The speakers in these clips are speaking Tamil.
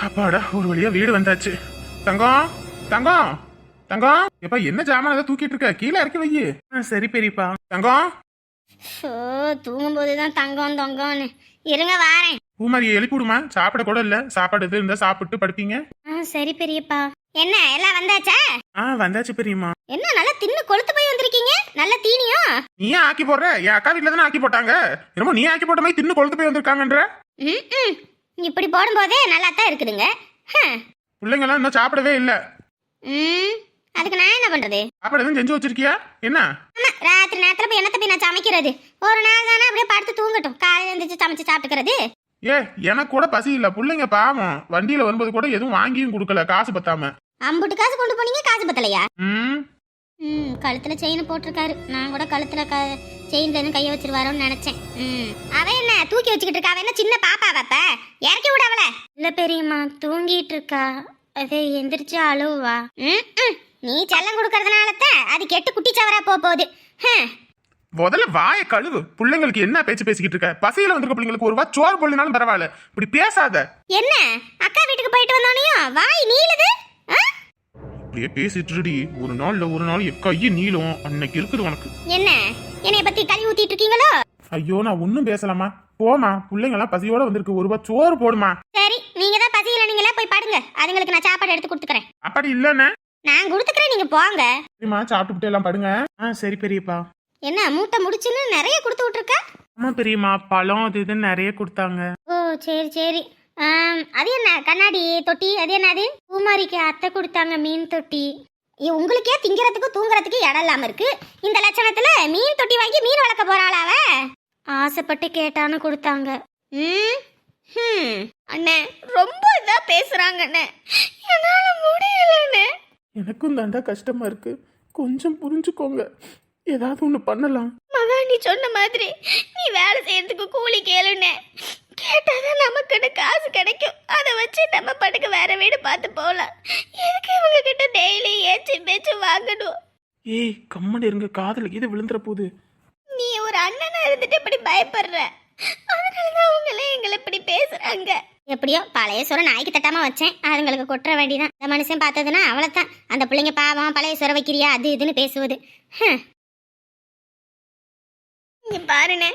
அப்பாடா ஒரு வழியா வீடு வந்தாச்சு. தங்கம் தங்கம் தங்கம். எப்பா என்ன ஜாமான் ஏதோ தூக்கிட்டு இருக்க? கீழே இறக்கி வையி ஆ, சரி பெரியப்பா. தங்கம். ஷோ தூங்கும்போது தான் தங்கம் தொங்கம்னு. இருங்க வாரேன். பூமாரியை எழுப்பி விடுமா சாப்பிட கூட இல்ல. சாப்பாடு எது இருந்தா சாப்பிட்டு படுப்பீங்க. ஆ சரி பெரியப்பா. என்ன எல்லாம் வந்தாச்சா? ஆ வந்தாச்சு பெரியம்மா. என்ன நல்லா தின்னு கொளுத்து போய் வந்திருக்கீங்க? நல்ல தீனியும் நீ ஏன் ஆக்கி போடுற. என் அக்கா வீட்டுல தானே ஆக்கி போட்டாங்க. என்னமோ நீ ஆக்கி போட்ட மாதிரி தின்னு கொழுத்து போய் வந்திருக்காங்கன்ற. ம் ம். இப்படி போடும்போதே நல்லா தான் இருக்குதுங்க. பிள்ளைங்களாம் இன்னும் சாப்பிடவே இல்ல. ம் அதுக்கு நான் என்ன பண்றது? சாப்பாடு எதுவும் செஞ்சு வச்சிருக்கியா? என்ன? ஆமா ராத்திரி நேரத்துல போய் என்னத்த போய் நான் சமைக்கிறது? ஒரு நாள் தானே அப்படியே படுத்து தூங்கட்டும். காலையில எழுந்திரிச்சு சமைச்சு சாப்பிட்டுக்கிறது. ஏ எனக்கு கூட பசி இல்ல. பிள்ளைங்க பாவம். வண்டியில வரும்போது கூட எதுவும் வாங்கியும் கொடுக்கல. காசு பத்தாம. அம்புட்டு காசு கொண்டு போனீங்க காசு பத்தலையா? ம். ம் கழுத்துல செயின் போட்டிருக்காரு. நான் கூட கழுத்துல க செயின் எதுவும் கைய வச்சிருவாரோன்னு நினைச்சேன். ம். அவ என்ன தூக்கி வச்சுக்கிட்டு இருக்கா? அவ என்ன சின்ன பாப்பா வப்ப இறக்கி விட அவள. இல்ல பெரியம்மா தூங்கிட்டு இருக்கா. அது எந்திரிச்சு அழுவா. ம் ம். நீ செல்லம் கொடுக்கறதுனால தான் அது கெட்டு குட்டி சவரா போக போகுது. முதல்ல வாய கழுவு. பிள்ளைங்களுக்கு என்ன பேச்சு பேசிக்கிட்டு இருக்க? பசியில வந்திருக்க பிள்ளைங்களுக்கு ஒரு வா சோறு போடலினாலும் பரவாயில்ல. இப்படி பேசாத. என்ன? அக்கா வீட்டுக்கு போயிட்டு வந்தோனையும் வாய் நீளுது? ஆ? இப்படியே பேசிட்டு இருடி. ஒரு நாள்ல ஒரு நாள் என் கையை நீளும். அன்னைக்கு இருக்குது உனக்கு. என்ன? என்னைய பத்தி கழுவி ஊத்திட்டு இருக்கீங்களோ? ஐயோ நான் ஒன்னும் பேசலாமா போமா பிள்ளைங்க எல்லாம் பசியோட வந்திருக்கு. ஒரு ரூபா சோறு போடுமா சரி நீங்க தான் பசியில நீங்களா போய் பாடுங்க. அதுங்களுக்கு நான் சாப்பாடு எடுத்து கொடுத்துக்கிறேன். அப்படி இல்லன்னு நான் கொடுத்துக்கிறேன் நீங்க போங்க. சரிம்மா சாப்பிட்டுட்டு எல்லாம் படுங்க. ஆ சரி பெரியப்பா. என்ன மூட்டை முடிச்சுன்னு நிறைய கொடுத்து விட்டுருக்க? ஆமா பெரியம்மா. பழம் அது இதுன்னு நிறைய கொடுத்தாங்க. ஓ சரி சரி. அது என்ன கண்ணாடி தொட்டி அது என்னது? பூமாரிக்கு அத்தை கொடுத்தாங்க மீன் தொட்டி. உங்களுக்கே திங்கிறதுக்கு தூங்குறதுக்கு இடம் இல்லாம இருக்கு. இந்த லட்சணத்துல மீன் தொட்டி வாங்கி மீன் வளர்க்க போறாளாவ ஆசைப்பட்டு கேட்டான்னு கொடுத்தாங்க. ம் ம் அண்ணே ரொம்ப இதா பேசுறாங்க அண்ணே. என்னால முடியலண்ணே. எனக்கும் தாண்டா கஷ்டமா இருக்கு. கொஞ்சம் புரிஞ்சுக்கோங்க. ஏதாவது ஒன்று பண்ணலாம். மகா நீ சொன்ன மாதிரி நீ வேலை செய்யறதுக்கு கூலி கேளுனே கேட்டாதான் நமக்குன்னு காசு கிடைக்கும். அதை வச்சு நம்ம படுக்க வேற வீடு பார்த்து போகலாம். எதுக்கு இவங்க கிட்ட டெய்லி ஏச்சு பேச்சு வாங்கணும்? ஏய் கம்மன் இருங்க. காதல் இது விழுந்துற போகுது நீ ஒரு அண்ணனா இருந்துட்டு இப்படி பயப்படுற. அதனாலதான் அவங்களே எங்களை இப்படி பேசுறாங்க. எப்படியோ பழைய சுர நாய்க்கு தட்டாம வச்சேன். அதுங்களுக்கு கொட்டுற வேண்டிதான். இந்த மனுஷன் பார்த்ததுன்னா அவ்வளவுதான் அந்த பிள்ளைங்க பாவம் பழைய சுர வைக்கிறியா? அது இதுன்னு பேசுவது. இங்க பாருண்ணே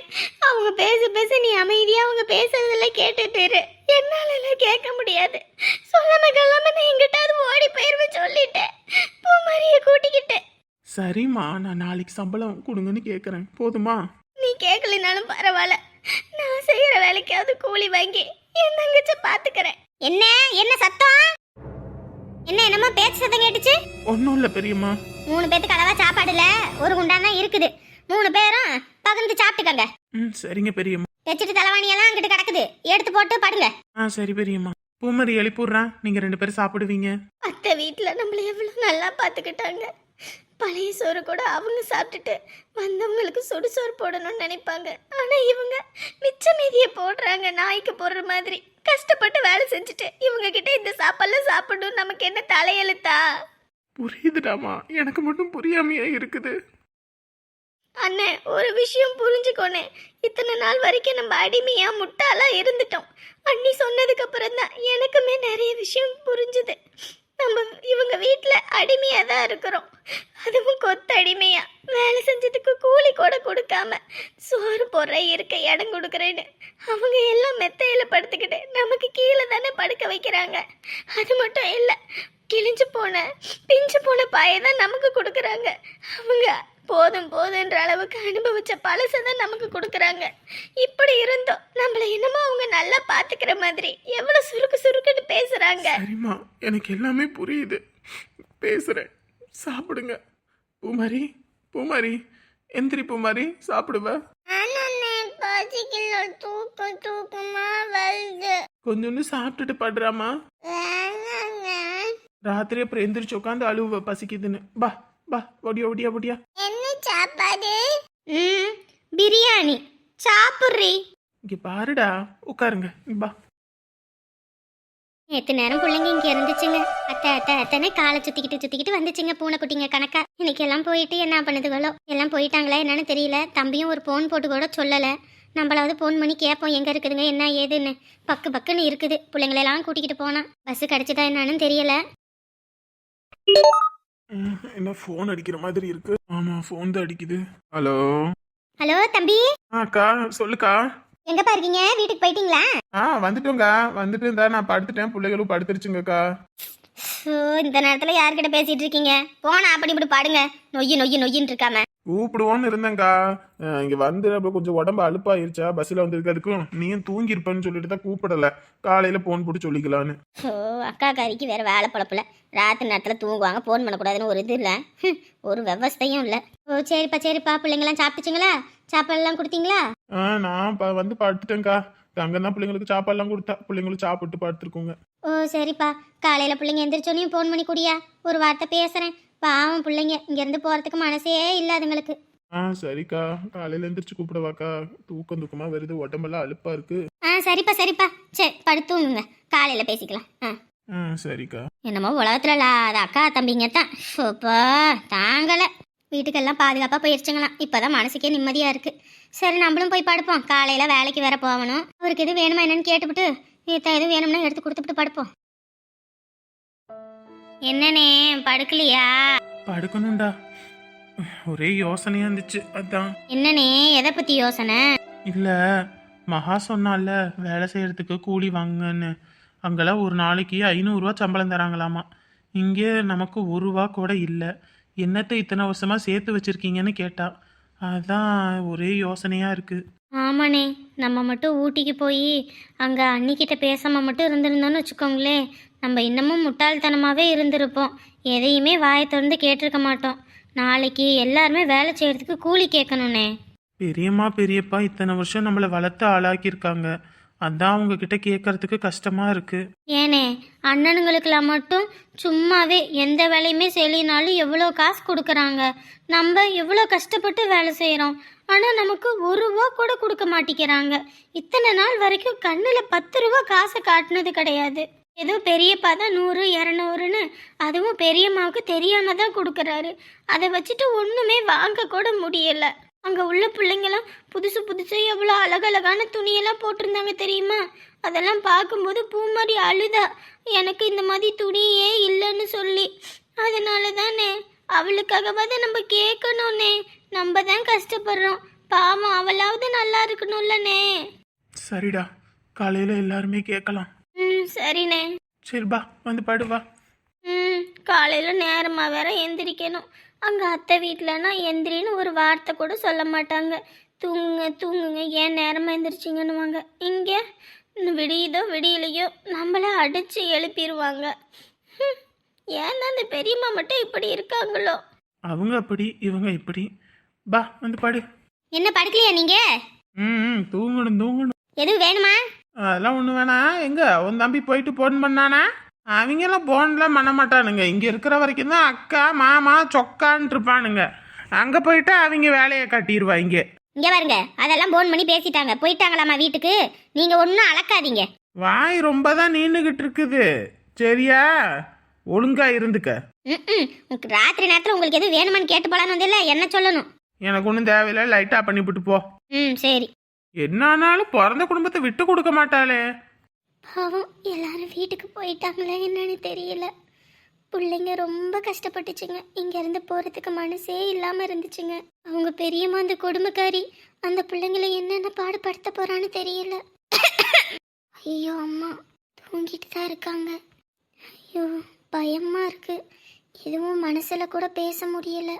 அவங்க பேச பேச நீ அமைதியா அவங்க பேசுறதெல்லாம் கேட்டுட்டு இரு. என்னால எல்லாம் கேட்க முடியாது. சொல்லாம கொள்ளாம நான் எங்கிட்டாவது ஓடி போயிருவேன் சொல்லிட்டேன் பூமாரிய கூட்டிக்கிட்டு. சரிம்மா நான் நாளைக்கு சம்பளம் கொடுங்கன்னு கேட்குறேன் போதுமா? நீ கேட்கலனாலும் பரவாயில்ல. நான் செய்யற வேலைக்காவது கூலி வாங்கி என் தங்கச்ச பாத்துக்கிறேன். என்ன? என்ன சத்தம்? என்ன என்னமோ பேச்சு சத்தம் கேட்டுச்சு? ஒன்றும் இல்லை பெரியம்மா. மூணு பேத்துக்கு அளவா சாப்பாடு இல்ல? ஒரு குண்டான் தான் இருக்குது. மூணு பேரும் பகிர்ந்து சாப்பிட்டுக்கங்க. ம் சரிங்க பெரியம்மா. வச்சுட்டு தலைவாணியெல்லாம் அங்கிட்டு கிடக்குது. எடுத்து போட்டு படுங்க. ஆ சரி பெரியம்மா. பூமரி எழுப்பிடுறேன். நீங்கள் ரெண்டு பேரும் சாப்பிடுவீங்க. அத்தை வீட்டில் நம்மள எவ்வளோ நல்லா பார்த்துக்கிட்டாங்க. பழைய சோறு கூட அவங்க சாப்பிட்டுட்டு வந்தவங்களுக்கு சுடுசோறு போடணும்னு நினைப்பாங்க. ஆனால் இவங்க மிச்ச மீதியை போடுறாங்க நாய்க்கு போடுற மாதிரி. கஷ்டப்பட்டு வேலை செஞ்சுட்டு இவங்க கிட்ட இந்த சாப்பாடுலாம் சாப்பிடணும். நமக்கு என்ன தலையெழுத்தா? புரியுதுடாமா. எனக்கு மட்டும் புரியாமையே இருக்குது. அண்ணே ஒரு விஷயம் புரிஞ்சுக்கோனே. இத்தனை நாள் வரைக்கும் நம்ம அடிமையா முட்டாளா இருந்துட்டோம். அண்ணி சொன்னதுக்கு அப்புறம் தான் எனக்குமே நிறைய விஷயம் புரிஞ்சுது. நம்ம இவங்க வீட்டில் அடிமையாக தான் இருக்கிறோம். அதுவும் கொத்த அடிமையா. வேலை செஞ்சதுக்கு கூலி கூட கொடுக்காம சோறு போடுற இருக்க இடம் கொடுக்குறேன்னு அவங்க எல்லாம் மெத்தையில் படுத்துக்கிட்டு நமக்கு கீழே தானே படுக்க வைக்கிறாங்க. அது மட்டும் இல்லை கிழிஞ்சு போன பிஞ்சு போன பாயை தான் நமக்கு கொடுக்குறாங்க. அவங்க போதும் போதுன்ற அளவுக்கு அனுபவிச்ச பழசை தான் நமக்கு கொடுக்குறாங்க. இப்படி இருந்தோம் நம்மளை என்னமோ அவங்க நல்லா பாத்துக்கிற மாதிரி எவ்வளவு சுருக்கு சுருக்குன்னு பேசுறாங்க. சரிம்மா எனக்கு எல்லாமே புரியுது. பேசுகிறேன் சாப்பிடுங்க. பூமாரி பூமாரி எந்திரி பூமாரி சாப்பிடுவ? தூக்கம் தூக்கமா வருது. கொஞ்சோண்டு சாப்பிட்டுட்டு படுறாமா ராத்திரி அப்புறம் எந்திரிச்சு உட்காந்து அழுவ பசிக்குதுன்னு. பா பா ஒடியா ஒடியா ஒடியா என்ன சாப்பாடு? ம் பிரியாணி. சாப்பிட்றி. இங்கே பாருடா உட்காருங்க பா நேற்று நேரம் பிள்ளைங்க இங்கே இருந்துச்சுங்க? அத்தை அத்தை அத்தைன்னு காலை சுற்றிக்கிட்டு சுற்றிக்கிட்டு வந்துச்சுங்க பூனைக்குட்டிங்க கணக்கா. இன்னைக்கு எல்லாம் போயிட்டு என்ன பண்ணுதுகளோ? எல்லாம் போயிட்டாங்களா என்னன்னு தெரியல. தம்பியும் ஒரு ஃபோன் போட்டு கூட சொல்லலை. நம்மளாவது ஃபோன் பண்ணி கேட்போம் எங்கே இருக்குதுங்க என்ன ஏதுன்னு. பக்கு பக்குன்னு இருக்குது. பிள்ளைங்களெல்லாம் கூட்டிக்கிட்டு போனா. பஸ் கிடச்சிதா என்னன்னு தெரியல. என்ன ஃபோன் அடிக்கிற மாதிரி இருக்கு? ஆமா ஃபோன் தான் அடிக்குது. ஹலோ ஹலோ தம்பி? அக்கா சொல்லுக்கா. எங்கப்பா இருக்கீங்க? வீட்டுக்கு போயிட்டீங்களா? ஆ வந்துட்டோங்க வந்துட்டு இருந்தா நான் படுத்துட்டேன். பிள்ளைகளும் படுத்துருச்சுங்கக்கா. ஸோ இந்த நேரத்தில் யார்கிட்ட பேசிட்டு இருக்கீங்க? போனா அப்படி இப்படி பாடுங்க. நொய்யு நொய்யு நொய்யின்னு இருக்காம. கூப்பிடுவோன்னு இருந்தேங்க்கா இங்க வந்து அப்புறம் கொஞ்சம் உடம்பு அலுப்பாயிருச்சா? பஸ்ல வந்ததுக்கு அதுக்கும் நீயும் தூங்கியிருப்பேன்னு சொல்லிட்டு தான் கூப்பிடல. காலையில போன் போட்டு சொல்லிக்கலான்னு. ஸோ அக்கா காரிக்கு வேற வேலை பழப்பில். ராத்திரி நேரத்தில் தூங்குவாங்க ஃபோன் பண்ணக்கூடாதுன்னு ஒரு இது இல்லை. ஒரு விவஸ்தையும் இல்லை. ஓ சரிப்பா சரிப்பா பிள்ளைங்களாம் சாப்பிட்டுச்சுங்களா? சாப்பாடுலாம் கொடுத்தீங்களா? ஆ நான் வந்து படுத்துட்டேன்க்கா. அங்கே தான் பிள்ளைங்களுக்கு சாப்பாடுலாம் கொடுத்தா. பிள்ளைங்களும் சாப்பிட்டு படுத்துருக்கோங்க. ஓ சரிப்பா. காலையில் பிள்ளைங்க எந்திரிச்சோனையும் ஃபோன் பண்ணி குடியா. ஒரு வார்த்தை பேசுகிறேன் பாவம் பிள்ளைங்க. இங்கேருந்து போகிறதுக்கு மனசே இல்லை அதுங்களுக்கு. ஆ சரிக்கா. காலையில எந்திரிச்சு கூப்பிடவாக்கா. தூக்கம் தூக்கமா வருது. உடம்பெல்லாம் அலுப்பா இருக்கு. ஆ சரிப்பா சரிப்பா. சரி படுத்துங்க காலையில் பேசிக்கலாம். ஆ. ஆ சரிக்கா. என்னமோ உலகத்தில் இல்லாத அக்கா தம்பிங்க தான். சோப்பா தாங்கலை. வீட்டுக்கெல்லாம் பாதுகாப்பாக போயிடுச்சுங்களாம் இப்போ தான் மனசுக்கே நிம்மதியாக இருக்குது சரி நம்மளும் போய் படுப்போம். காலையில் வேலைக்கு வேற போகணும். அவருக்கு எது வேணுமா என்னன்னு கேட்டுவிட்டு நேற்று எதுவும் வேணும்னா எடுத்து கொடுத்துட்டு படுப்போம். என்னண்ணே படுக்கலையா? படுக்கணும்டா. ஒரே யோசனையா இருந்துச்சு அதான். என்னண்ணே எதை பற்றி யோசனை? இல்ல மகா சொன்னால வேலை செய்யறதுக்கு கூலி வாங்குங்கன்னு அங்கெல்லாம் ஒரு நாளைக்கு ஐநூறுரூவா சம்பளம் தராங்களாமா. இங்கே நமக்கு ஒரு ரூபா கூட இல்லை. என்னத்தை இத்தனை வருஷமா சேர்த்து வச்சிருக்கீங்கன்னு கேட்டா. அதான் ஒரே யோசனையா இருக்கு. ஆமாண்ணே நம்ம மட்டும் ஊட்டிக்கு போய் அங்கே அன்னிக்கிட்ட பேசாமல் மட்டும் இருந்திருந்தோம்னு வச்சுக்கோங்களேன். நம்ம இன்னமும் முட்டாள்தனமாகவே இருந்திருப்போம். எதையுமே வாயை திறந்து கேட்டிருக்க மாட்டோம். நாளைக்கு எல்லாருமே வேலை செய்கிறதுக்கு கூலி கேட்கணுண்ணே பெரியம்மா பெரியப்பா இத்தனை வருஷம் நம்மளை வளர்த்து ஆளாக்கியிருக்காங்க. அதான் உங்ககிட்ட கேட்கறதுக்கு கஷ்டமா இருக்கு. ஏனே அண்ணனுங்களுக்கெல்லாம் மட்டும் சும்மாவே எந்த வேலையுமே செய்யலினாலும் எவ்வளோ காசு கொடுக்குறாங்க. நம்ம எவ்வளோ கஷ்டப்பட்டு வேலை செய்கிறோம் ஆனால் நமக்கு ஒரு ரூபா கூட கொடுக்க மாட்டேங்கிறாங்க. இத்தனை நாள் வரைக்கும் கண்ணில் பத்து ரூபா காசை காட்டினது கிடையாது. ஏதோ பெரியப்பா தான் நூறு இரநூறுன்னு அதுவும் பெரியம்மாவுக்கு தெரியாம தான் கொடுக்குறாரு. அதை வச்சுட்டு ஒன்றுமே வாங்க கூட முடியல. அங்கே உள்ள பிள்ளைங்களாம் புதுசு புதுசு எவ்வளோ அழகழகான துணியெல்லாம் போட்டிருந்தாங்க தெரியுமா? அதெல்லாம் பார்க்கும்போது பூ மாதிரி அழுதா. எனக்கு இந்த மாதிரி துணியே இல்லைன்னு சொல்லி. அதனால தானே அவளுக்காகவாது நம்ம கேட்கணும்னே. நம்ம தான் கஷ்டப்படுறோம். பாவம் அவளாவது நல்லா இருக்கணும்லண்ணே. சரிடா. காலையில எல்லாருமே கேட்கலாம். ம் சரிண்ணே. சரி பா வந்து படுவா ம் காலையில் நேரமாக வேற எந்திரிக்கணும். அங்கே அத்தை வீட்டிலனா எந்திரின்னு ஒரு வார்த்தை கூட சொல்ல மாட்டாங்க. தூங்குங்க தூங்குங்க ஏன் நேரமாக எந்திரிச்சிங்கன்னுவாங்க. இங்கே விடியுதோ விடியலையோ நம்மளை அடித்து எழுப்பிடுவாங்க ஹம், ஏன் அந்த பெரியம்மா மட்டும் இப்படி இருக்காங்களோ? அவங்க அப்படி இவங்க இப்படி. பா வந்து படு. என்ன படுக்கலையா நீங்கள் ம் தூங்கணும் தூங்கணும். எதுவும் வேணுமா? அதெல்லாம் ஒண்ணு வேணாம். எங்க உன் தம்பி போயிட்டு போன் பண்ணானா? அவங்கெல்லாம் போன்லாம் பண்ண மாட்டானுங்க இங்க இருக்கிற வரைக்கும் தான் அக்கா மாமா சொக்கான்னு இருப்பானுங்க அங்க போயிட்டு அவங்க வேலையை கட்டிடுவாங்க இங்கே பாருங்க அதெல்லாம் ஃபோன் பண்ணி பேசிட்டாங்க. போயிட்டாங்களாம்மா வீட்டுக்கு? நீங்கள் ஒன்றும் அளக்காதீங்க வாய் ரொம்ப தான் நீண்டுகிட்டு இருக்குது சரியா? ஒழுங்கா இருந்துக்க. ம் ராத்திரி நேரத்தில் உங்களுக்கு எதுவும் வேணுமான்னு கேட்டு போலான்னு வந்தில்ல என்ன சொல்லணும்? எனக்கு ஒன்றும் தேவையில்லை லைட்டா பண்ணிவிட்டு போ. ம் சரி. என்ன ஆனாலும் பிறந்த குடும்பத்தை விட்டு கொடுக்க மாட்டாளே. பாவம் எல்லாரும் வீட்டுக்கு போயிட்டாங்களே என்னன்னு தெரியல. பிள்ளைங்க ரொம்ப கஷ்டப்பட்டுச்சுங்க. இங்கேருந்து போகிறதுக்கு மனசே இல்லாமல் இருந்துச்சுங்க. அவங்க பெரியம்மா அந்த கொடுமைக்காரி அந்த பிள்ளைங்களை என்னென்ன பாடுபடுத்த போகிறான்னு தெரியல. ஐயோ அம்மா தூங்கிட்டு தான் இருக்காங்க. ஐயோ பயமாக இருக்கு. எதுவும் மனசில் கூட பேச முடியல.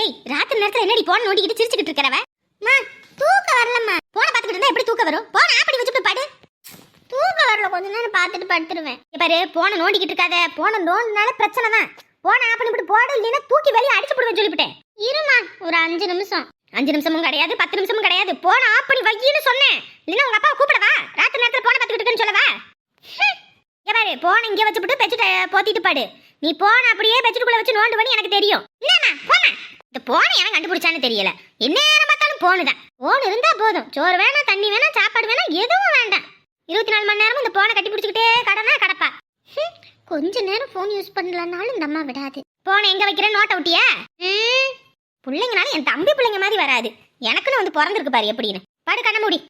ஏய் ராத்திரி நேரத்தில் என்னடி போன் நோண்டிக்கிட்டு சிரிச்சுக்கிட்டு இருக்கிறவ மா தூக்கம் வரலம்மா போன பார்த்துக்கிட்டு இருந்தா எப்படி தூக்கம் வரும் போன ஆப்படி வச்சுட்டு பாடு தூக்கம் வரல கொஞ்ச நேரம் பார்த்துட்டு படுத்துருவேன். பாரு போன நோண்டிக்கிட்டு இருக்காத. போன நோண்டினால பிரச்சனை தான். போன ஆப் பண்ணிவிட்டு போடு இல்லைன்னா தூக்கி வெளியே அடிச்சு போடுவேன் சொல்லிவிட்டேன். இருமா ஒரு அஞ்சு நிமிஷம். அஞ்சு நிமிஷமும் கிடையாது பத்து நிமிஷமும் கிடையாது. போன ஆப் பண்ணி வையின்னு சொன்னேன். இல்லைன்னா உங்க அப்பா கூப்பிடவா? ராத்திரி நேரத்தில் போன பார்த்துக்கிட்டு சொல்லவா? ஹம். பாரு போன இங்கே வச்சுப்புட்டு பெச்சு போத்திட்டு பாடு. நீ போன அப்படியே பெச்சுக்குள்ள வச்சு நோண்டு பண்ணி எனக்கு தெரியும். இல்லம்மா போமா இந்த போனை எனக்கு கண்டுபிடிச்சான்னு தெரியல. என்ன நேரம் பார்த்தாலும் போனு தான் போன் இருந்தா போதும். சோறு வேணாம் தண்ணி வேணாம் சாப்பாடு வேணாம் எதுவும் வேண்டாம். இருபத்தி நாலு மணி நேரமும் இந்த போனை கட்டி பிடிச்சிக்கிட்டே கடனா கடப்பா. கொஞ்ச நேரம் ஃபோன் யூஸ் பண்ணலனாலும் இந்த அம்மா விடாது. போனை எங்க வைக்கிற? நோட்டை விட்டியா பிள்ளைங்கனாலும் என் தம்பி பிள்ளைங்க மாதிரி வராது. எனக்குன்னு வந்து பிறந்திருக்கு பாரு எப்படின்னு. பாடு கண்ண மூடி.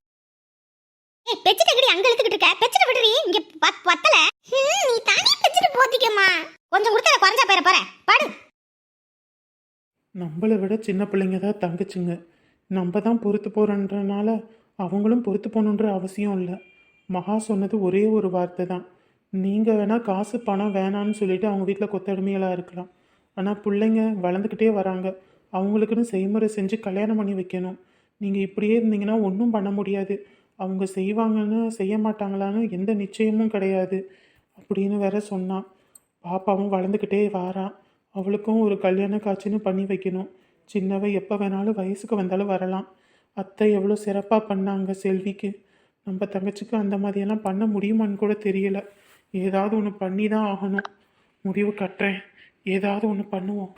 ஏய் பெச்சிட்ட கடி அங்க இழுத்துக்கிட்டு இருக்க? பெச்சிட்ட விடுறி இங்க பத்- பத்தல. நீ தனி பெச்சிட்டு போத்திக்கம்மா. கொஞ்சம் கொடுத்தா குறைஞ்சா போயிட போற. பாடு. நம்மளை விட சின்ன பிள்ளைங்க தான் தங்கச்சிங்க. நம்ம தான் பொறுத்து போறன்றனால அவங்களும் பொறுத்து போகணுன்ற அவசியம் இல்லை. மகா சொன்னது ஒரே ஒரு வார்த்தை தான். நீங்கள் வேணால் காசு பணம் வேணான்னு சொல்லிட்டு அவங்க வீட்டில் கொத்தடிமையெல்லாம் இருக்கலாம். ஆனால் பிள்ளைங்க வளர்ந்துக்கிட்டே வராங்க. அவங்களுக்குன்னு செய்முறை செஞ்சு கல்யாணம் பண்ணி வைக்கணும். நீங்கள் இப்படியே இருந்தீங்கன்னா ஒன்றும் பண்ண முடியாது. அவங்க செய்வாங்கன்னு செய்ய மாட்டாங்களான்னு எந்த நிச்சயமும் கிடையாது. அப்படின்னு வேற சொன்னான் பாப்பாவும் வளர்ந்துக்கிட்டே வாரான் அவளுக்கும் ஒரு கல்யாண காட்சின்னு பண்ணி வைக்கணும். சின்னவ எப்போ வேணாலும் வயசுக்கு வந்தாலும் வரலாம். அத்தை எவ்வளோ சிறப்பாக பண்ணாங்க செல்விக்கு. நம்ம தங்கச்சிக்கு அந்த மாதிரியெல்லாம் பண்ண முடியுமான்னு கூட தெரியல. ஏதாவது ஒன்று பண்ணி தான் ஆகணும். முடிவு கட்டுறேன். ஏதாவது ஒன்று பண்ணுவோம்.